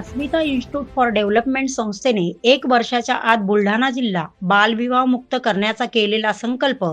Asmita institute for development संस्थेने एक वर्षाच्या आत बुलढाणा जिल्हा बालविवाह मुक्त करण्याचा केलेला संकल्प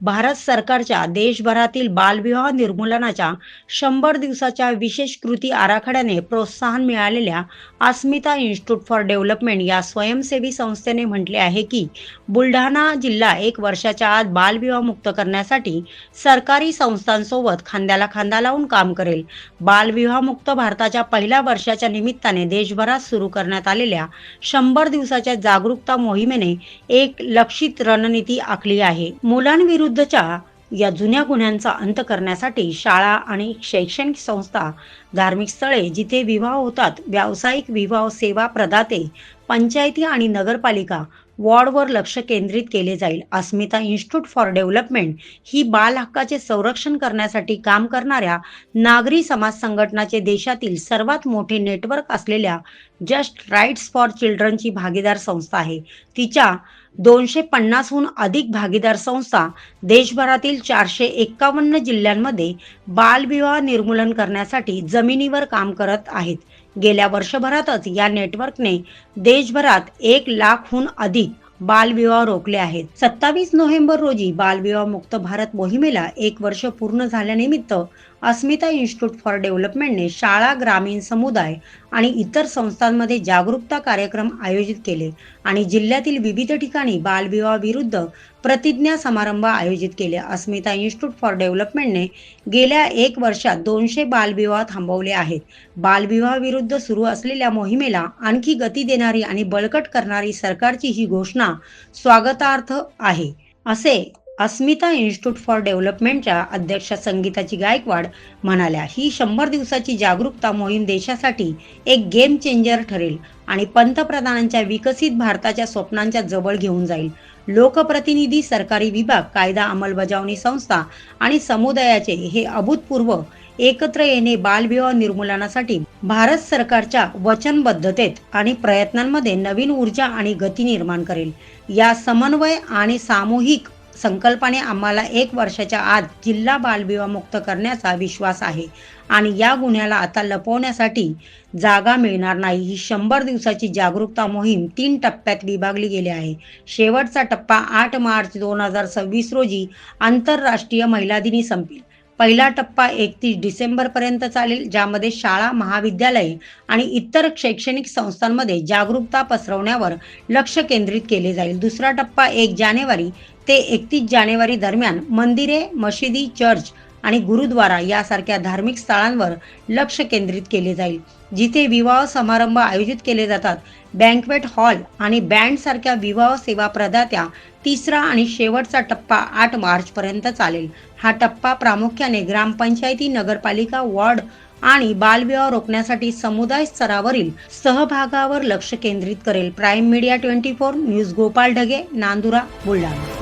भारत सरकारच्या देशभरातील बालविवाह निर्मूलनाच्या शंभर दिवसाच्या विशेष कृती आराखड्याने प्रोत्साहन मिळालेल्या अस्मिता इन्स्टिट्यूट फॉर डेव्हलपमेंट या स्वयंसेवी संस्थेने म्हटले आहे की बुलढाणा जिल्हा एक वर्षाच्या आत बालविवाह मुक्त करण्यासाठी सरकारी संस्थांसोबत खांद्याला खांदा लावून काम करेल. बालविवाहमुक्त भारताच्या पहिल्या वर्षाच्या निमित्ताने देशभरात सुरू करण्यात आलेल्या शंभर दिवसाच्या जागरूकता मोहिमेने एक लक्षित रणनीती आखली आहे. मुलांविरुद्ध विरुद्धच्या या जुन्या गुन्ह्यांचा अंत करण्यासाठी शाळा आणि शैक्षणिक संस्था धार्मिक स्थळे जिथे विवाह होतात व्यावसायिक विवाह सेवा प्रदाते पंचायती आणि नगरपालिका वॉर्डवर लक्ष केंद्रित केले जाईल. अस्मिता इन्स्टिट्यूट फॉर डेव्हलपमेंट ही बाल हक्काचे संरक्षण करण्यासाठी काम करणाऱ्या नागरी समाज संघटनाचे देशातील सर्वात मोठे नेटवर्क असलेल्या जस्ट राईट्स फॉर चिल्ड्रनची भागीदार संस्था आहे. तिच्या दोनशे पन्नासहून अधिक भागीदार संस्था देशभरातील चारशे एक्कावन्न जिल्ह्यांमध्ये बालविवाह निर्मूलन करण्यासाठी जमिनीवर काम करत आहेत. गेल्या वर्षभरातच या नेटवर्कने देशभरात एक लाखहून अधिक बालविवाह रोखले आहेत. सत्तावीस नोव्हेंबर रोजी बालविवाह मुक्त भारत मोहिमेला एक वर्ष पूर्ण झाल्यानिमित्त अस्मिता इन्स्टिट्यूट फॉर डेव्हलपमेंटने शाळा ग्रामीण समुदाय आणि इतर संस्थांमध्ये जागरूकता कार्यक्रम आयोजित केले आणि जिल्ह्यातील विविध ठिकाणी बालविवाहाविरुद्ध प्रतिज्ञा समारंभ आयोजित केले. अस्मिता इन्स्टिट्यूट फॉर डेव्हलपमेंटने गेल्या एक वर्षात दोनशे बालविवाह थांबवले आहेत. बालविवाहाविरुद्ध सुरू असलेल्या मोहिमेला आणखी गती देणारी आणि बळकट करणारी सरकारची ही घोषणा स्वागतार्थ आहे असे अस्मिता इन्स्टिट्यूट फॉर डेव्हलपमेंटच्या अध्यक्षा संगीताची गायकवाड म्हणाल्या ही शंभर दिवसाची जागरूकता मोहीम देशासाठी एक गेम चेंजर ठरेल आणि पंतप्रधानांच्या विकसित भारताच्या स्वप्नांच्या जवळ घेऊन जाईल. लोकप्रतिनिधी सरकारी विभाग कायदा अंमलबजावणी संस्था आणि समुदायाचे हे अभूतपूर्व एकत्र येणे बालविवाह निर्मूलनासाठी भारत सरकारच्या वचनबद्धतेत आणि प्रयत्नांमध्ये नवीन ऊर्जा आणि गती निर्माण करेल. या समन्वय आणि सामूहिक संकल्पाने आम्हाला एक वर्षाच्या आत जिल्हा बालविवाह मुक्त करण्याचा विश्वास आहे. आणि या गुन्ह्याला आता लपवण्यासाठी जागा मिळणार नाही. ही शंभर दिवसाची जागरूकता मोहीम तीन टप्प्यात विभागली गेली आहे. शेवटचा टप्पा आठ मार्च दोन हजार सव्वीस रोजी आंतरराष्ट्रीय महिला दिनी संपेल. पहिला टप्पा एकतीस डिसेंबर पर्यंत चालेल ज्यामध्ये शाळा महाविद्यालये आणि इतर शैक्षणिक संस्थांमध्ये जागरूकता पसरवण्यावर लक्ष केंद्रित केले जाईल. दुसरा टप्पा एक जानेवारी ते एकतीस जानेवारी दरम्यान मंदिरे मशिदी चर्च आणि गुरुद्वारा यासारख्या धार्मिक स्थळांवर लक्ष केंद्रित केले जाईल. जिथे विवाह समारंभ आयोजित केले जातात. बँकवेट हॉल आणि बँड सारख्या विवाह सेवा प्रदात्या तिसरा आणि शेवटचा टप्पा आठ मार्च पर्यंत चालेल. हा टप्पा प्रामुख्याने ग्रामपंचायती नगरपालिका वॉर्ड आणि बालविवाह रोखण्यासाठी समुदाय स्तरावरील सहभागावर लक्ष केंद्रित करेल. Prime media twenty four news Gopal Dhage Nandura Buldhana.